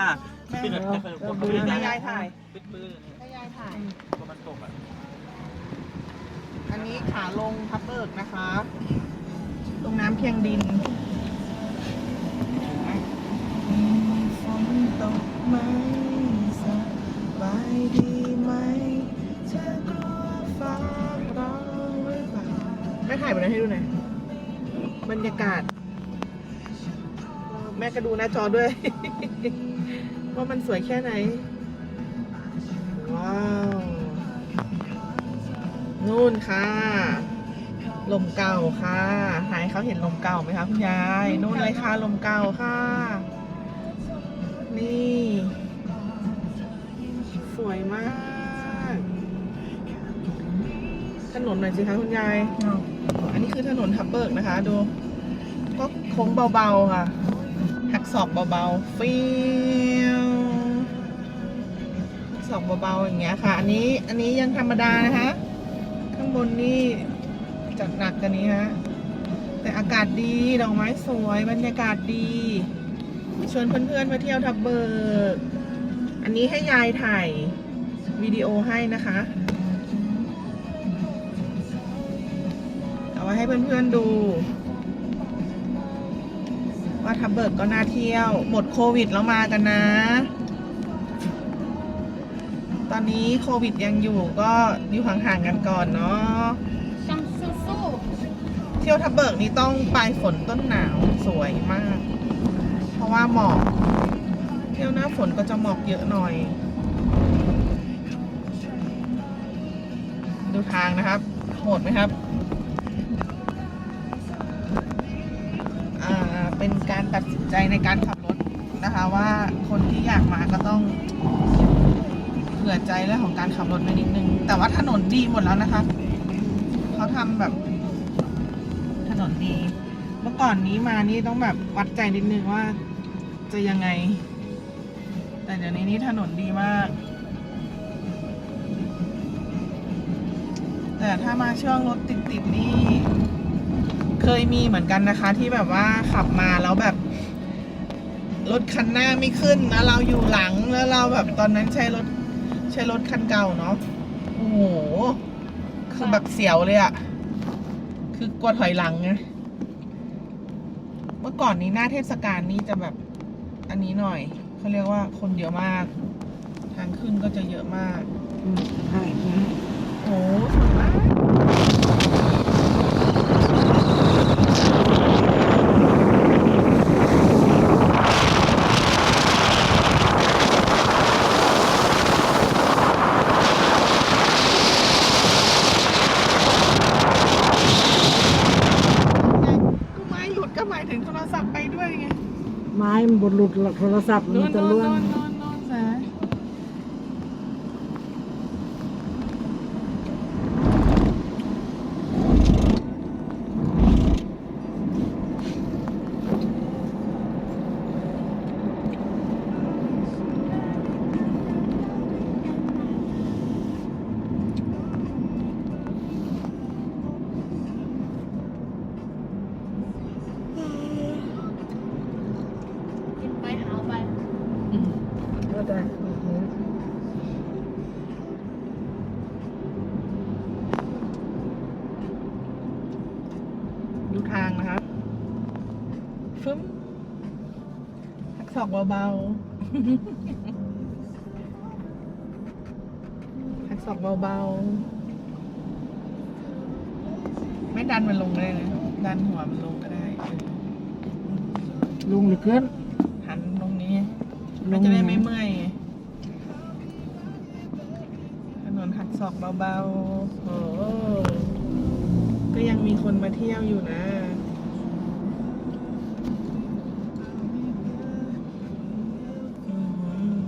อะปิดแบบจะเปิดคนให้ไม่ได้ยายถ่ายปิดปืนให้ยายถ่ายก็มันตกอะอันนี้ขาลงทับเบิกนะคะ ตรงน้ำเพียงดินฝนตกไหมสบายดีไหมเธอกลัวฟ้าร้องหรือเปล่าแม่ถ่ายไปนะให้ดูหน่อยบรรยากาศ แม่ก็ดูหน้าจอด้วย ว่ามันสวยแค่ไหน ว้าว นู่นค่ะ ลมเก่าค่ะ หายเขาเห็นลมเก่าไหมคะคุณยาย นู่นเลยค่ะ ลมเก่าค่ะ นี่ สวยมาก ถนนหน่อยสิคะคุณยาย อันนี้คือถนนทับเบิกนะคะ ดู ก็โค้งเบาๆค่ะ หักศอกเบาๆฟิวหักศอกเบาๆอย่างเงี้ยค่ะ อันนี้อันนี้ยังธรรมดานะคะ ข้างบนนี่จัดหนักกันนี้ฮะแต่อากาศดีดอกไม้สวยบรรยากาศดีชวนเพื่อนๆมาเที่ยวทับเบิกอันนี้ให้ยายถ่ายวิดีโอให้นะคะเอาไว้ให้เพื่อนๆดู ว่าทับเบิกก็น่าเที่ยว หมดโควิดแล้วมากันนะ ตอนนี้โควิดยังอยู่ก็อยู่ห่างๆกันก่อนเนาะจังสู้เที่ยวทับเบิกนี่ต้องปลายฝนต้นหนาวสวยมาก เพราะว่าหมอกเที่ยวหน้าฝนก็จะหมอกเยอะหน่อย ดูทางนะครับโหดไหมครับ การตัดสินใจในการขับรถนะคะว่าคนที่อยากมาก็ต้องเผื่อใจเรื่องของการขับรถไปนิดนึง แต่ว่าถนนดีหมดแล้วนะคะ เขาทำแบบ ถนนดี เมื่อก่อนนี้มานี่ต้องแบบวัดใจนิดนึงว่าจะยังไง แต่เดี๋ยวนี้นี่ถนนดีมาก แต่ถ้ามาช่วงรถติดๆนี่ เคยมีเหมือนกันนะคะ ที่แบบว่าขับมาแล้วแบบรถคันหน้าไม่ขึ้นนะเราอยู่หลังแล้วเราแบบตอนนั้นใช้รถใช้รถคันเก่าเนาะโอ้โหคือแบบเสียวเลยอะคือกลัวถอยหลังไงเมื่อก่อนนี้หน้าเทศกาลนี่จะแบบอันนี้หน่อยเขาเรียกว่าคนเยอะมาก ทางขึ้นก็จะเยอะมากใช่ใช่โอ้สวยมากก็ไม้หลุดก็หมายถึงโทรศัพท์ไปด้วยไง บนบดหลุดหรอกโทรศัพท์มันจะล่วง โน่นโน่นโน่นสายๆกินไปหาไป อืม ก็ได้ดูทางนะครับ ฟึ้มหักศอกเบาๆหักศอกเบาๆ ไม่ดันมันลงเลยนะ ดันหัวมันลงก็ได้เออลงหรือขึ้นหันตรงนี้ล มันจะได้ไม่เมื่อยไงถนนหักศอกเบาๆโอ้ก็ยังมีคนมาเที่ยวอยู่นะ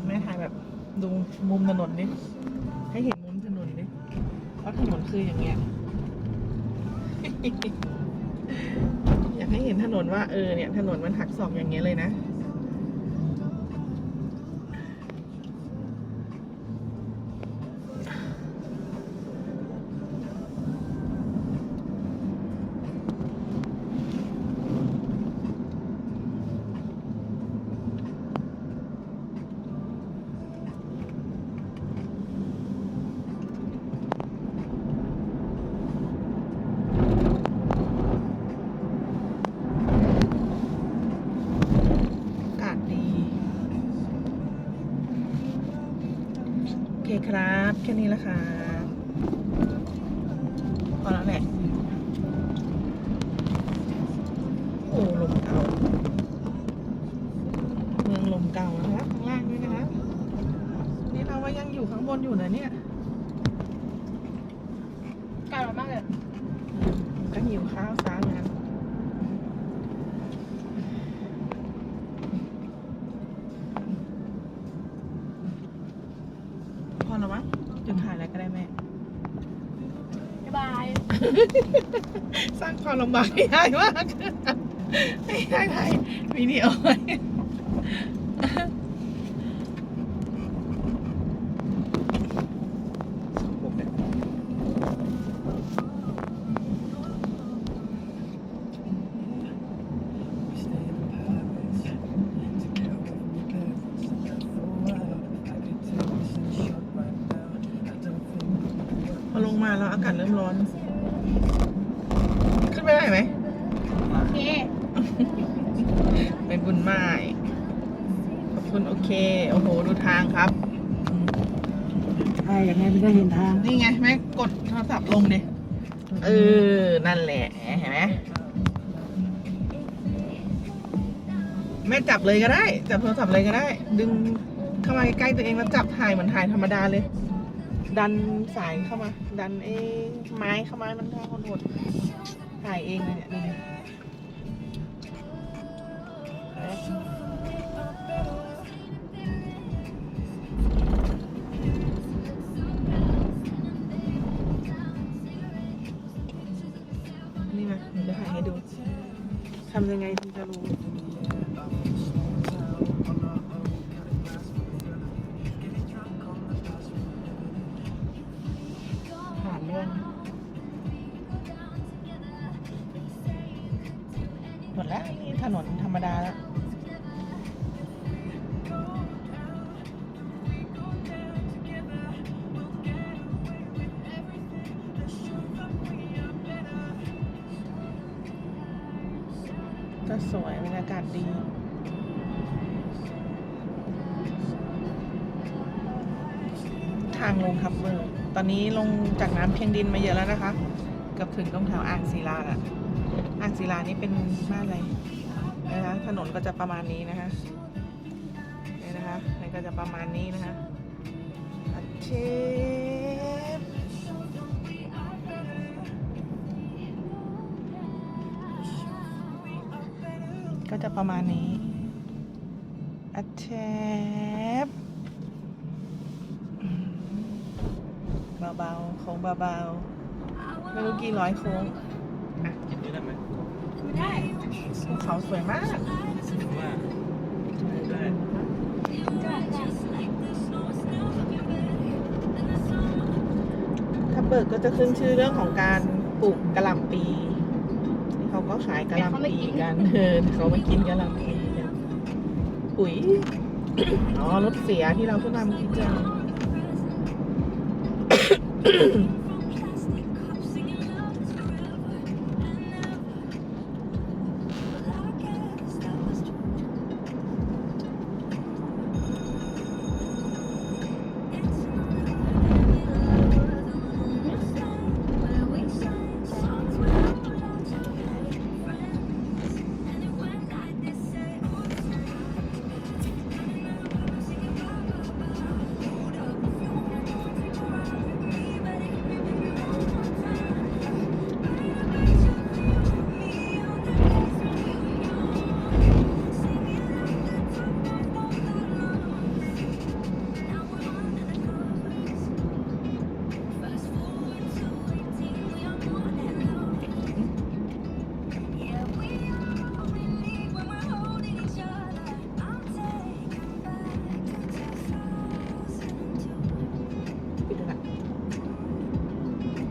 แม่ถ่ายแบบดูมุมถนนดิให้เห็นมุมถนนดิว่าะถนนคืออย่างเงี้ยอยากให้เห็นถนนว่าเออเนี่ย ถนนมันหักศอกอย่างเงี้ยเลยนะ เคครับ แค่นี้ละครับพอแล้วแหละโอ้ลมเก่า เมืองลมเก่านะครับข้างล่างด้วยนะครับนี่เราว่ายังอยู่ข้างบนอยู่นะเนี่ยไก่อร่อยมากเลยก็หิวข้าวซะงั้นพอแล้วมั้งจุดถ่ายอะไรก็ได้แม่ บายบาย สร้างความลำบากให้ยายมากให้ยายถ่ายวิดีโอไว้พอลง มาแล้วอากาศเริ่มร้อน ขึ้นไปได้ไหมโอเค เป็นบุญไม้ขอบคุณโอเค โอ้โห ดูทางครับถ่ายยังไงไม่ได้เห็นทางนี่ไงแม่กดโทรศัพท์ลงดิ เออ นั่นแหละ เห็นไหมแม่จับเลยก็ได้ จับโทรศัพท์เลยก็ได้ ดึงเข้ามาใกล้ๆตัวเองแล้วจับถ่ายเหมือนถ่ายธรรมดาเลย ดันสายเข้ามา ดันเอ้ไม้เข้ามามันทางคนหดถ่ายเองเลยเนี่ยดูดินี่มาหนูจะถ่ายให้ดูทำยังไงถึงจะรู้ มดแล้วนี่ถนนธรรมดาแล้วก็สวยบรรยากาศดีทางลงทับเบิร์ตอนนี้ลงจากน้ำเพียงดินมาเยอะแล้วนะคะ เกือบถึงตรงแถวอ่างศิลาและ อ่างศิลานี่เป็นบ้านอะไรนะคะถนนก็จะประมาณนี้นะคะนี่นะคะนี่ก็จะประมาณนี้นะคะอาเชฟก็จะประมาณนี้อาเชฟเบาๆโค้งเบาๆไม่รู้กี่ร้อยโค้ง กินด้วยได้ไหม ไม่ได้ ภูเขาสวยมากคิดว่าได้ทับเบิกก็จะขึ้นชื่อเรื่องของการปลูกกระหล่ำปี เขาก็ขายกระหล่ำปีกันเออเขามากินกระหล่ำปีปุ๋ย อ๋อรถเสียที่เราเพิ่งทำคลิปเจอ